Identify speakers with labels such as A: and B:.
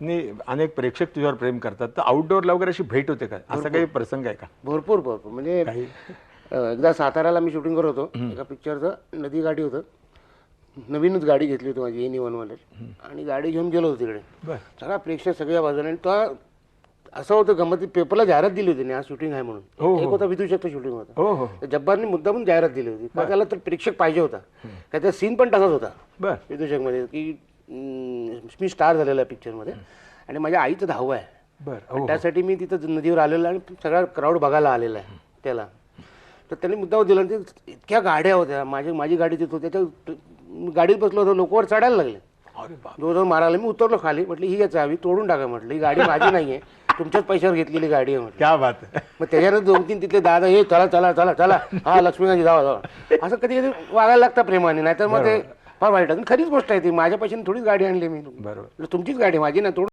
A: अनेक प्रेक्षक तुझ्यावर प्रेम करतात. तर आउटडोअरला वगैरे अशी भेट होते का? असा काही प्रसंग आहे का?
B: भरपूर भरपूर. म्हणजे एकदा साताऱ्याला मी शूटिंग करत होतो. एका पिक्चरचं नदी गाडी होतं. नवीनच गाडी घेतली होती माझी एनी वन आणि गाडी घेऊन गेलो होतो तिकडे.
A: बर.
B: सगळा प्रेक्षक सगळ्या बाजूने आणि तो असं होतं गमत पेपरला जाहिरात दिली होती आज शूटिंग आहे
A: हो,
B: म्हणून एक होता विदूषकचं शूटिंग होतं.
A: हो हो.
B: जब्बारने मुद्दामून जाहिरात दिली होती. त्याला तर प्रेक्षक पाहिजे होता. का त्या सीन पण तसाच होता.
A: बर.
B: विदूषकमध्ये की मी स्टार झालेला आहे पिक्चरमध्ये. आणि माझ्या आईचं दहावं आहे.
A: बर हो
B: त्यासाठी मी तिथं नदीवर आलेलो आणि सगळा क्राऊड बघायला आलेला आहे त्याला. तर त्यांनी मुद्दा दिला ते इतक्या गाड्या होत्या. माझी माझी गाडी तिथं होती. त्याच्या गाडीत बसलो होतो. लोकवर चढायला लागले.
A: बाप.
B: जवळजवळ मारायला मी उतरलो खाली. म्हटलं ही घ्या चावी तोडून टाका म्हटलं. ही गाडी माझी नाही आहे तुमच्याच पैशावर घेतलेली गाडी आहे म्हटलं.
A: क्या बात
B: मग त्याच्यानं दोन तीन तिथले दादा हे चला चला चला चला. हा लक्ष्मीकांतजी जावा जावा. असं कधी कधी वागायला लागतं प्रेमाने. नाहीतर मग ते फार वाईट. आणि खरीच गोष्ट आहे ती. माझ्या पैशाने थोडीच गाडी आणली मी.
A: बरोबर.
B: तुमचीच गाडी माझी तोडून